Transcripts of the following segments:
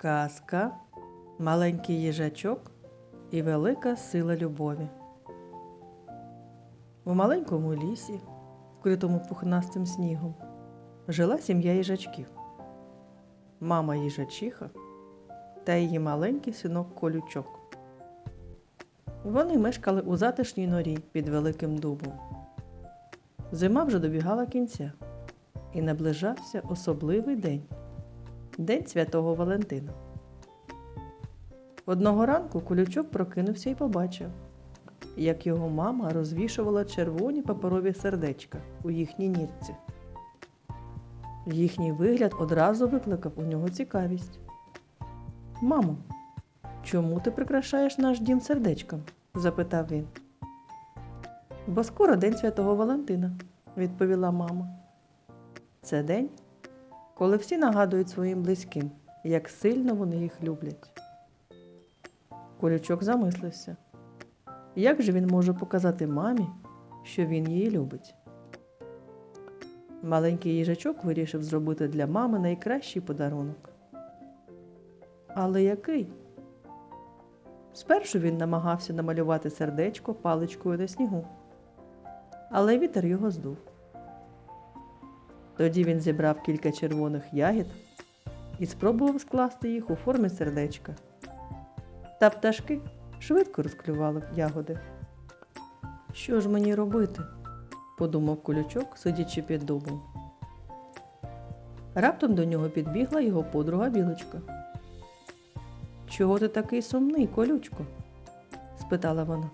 Казка, маленький їжачок і велика сила любові. У маленькому лісі, вкритому пухнастим снігом, жила сім'я їжачків. Мама їжачиха та її маленький синок колючок. Вони мешкали у затишній норі під великим дубом. Зима вже добігала кінця, і наближався особливий день День святого Валентина. Одного ранку колючок прокинувся і побачив, як його мама розвішувала червоні паперові сердечка у їхній нірці. Їхній вигляд одразу викликав у нього цікавість. Мамо, чому ти прикрашаєш наш дім сердечком? запитав він. Бо скоро день святого Валентина, відповіла мама. Це день, коли всі нагадують своїм близьким, як сильно вони їх люблять. Колючок замислився, як же він може показати мамі, що він її любить. Маленький їжачок вирішив зробити для мами найкращий подарунок. Але який? Спершу він намагався намалювати сердечко паличкою на снігу, але вітер його здув. Тоді він зібрав кілька червоних ягід і спробував скласти їх у формі сердечка. Та пташки швидко розклювали ягоди. Що ж мені робити? подумав колючок, сидячи під дубом. Раптом до нього підбігла його подруга білочка. Чого ти такий сумний, колючко? спитала вона.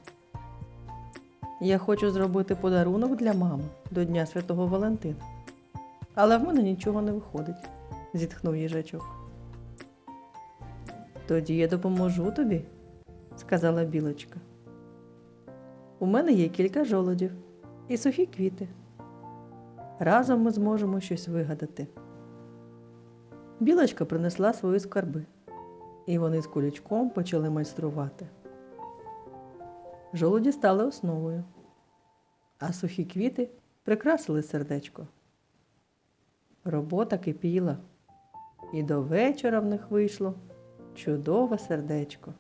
Я хочу зробити подарунок для мами до Дня Святого Валентина. Але в мене нічого не виходить, зітхнув їжачок. Тоді я допоможу тобі, сказала білочка. У мене є кілька жолодів і сухі квіти. Разом ми зможемо щось вигадати. Білочка принесла свої скарби, і вони з кулячком почали майструвати. Жолоді стали основою, а сухі квіти прикрасили сердечко. Робота кипіла, і до вечора в них вийшло чудове сердечко.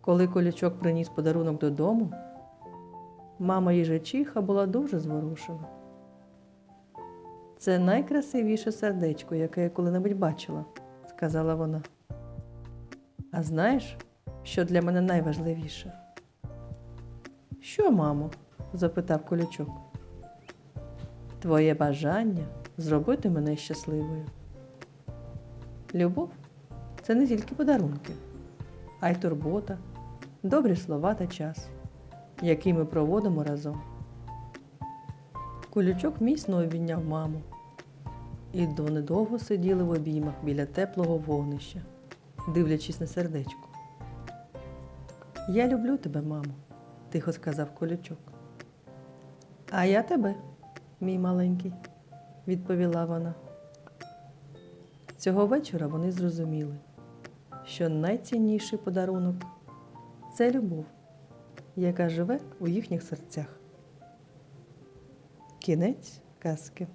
Коли колючок приніс подарунок додому, мама їжачиха була дуже зворушена. Це найкрасивіше сердечко, яке я коли-небудь бачила, сказала вона. А знаєш, що для мене найважливіше? Що, мамо? запитав колючок. Твоє бажання зробити мене щасливою. Любов це не тільки подарунки, а й турбота, добрі слова та час, який ми проводимо разом. Колючок міцно обійняв маму, і до недовго сиділи в обіймах біля теплого вогнища, дивлячись на сердечко. Я люблю тебе, мамо, тихо сказав колючок. А я тебе, мій маленький, відповіла вона. Цього вечора вони зрозуміли, що найцінніший подарунок це любов, яка живе у їхніх серцях. Кінець казки.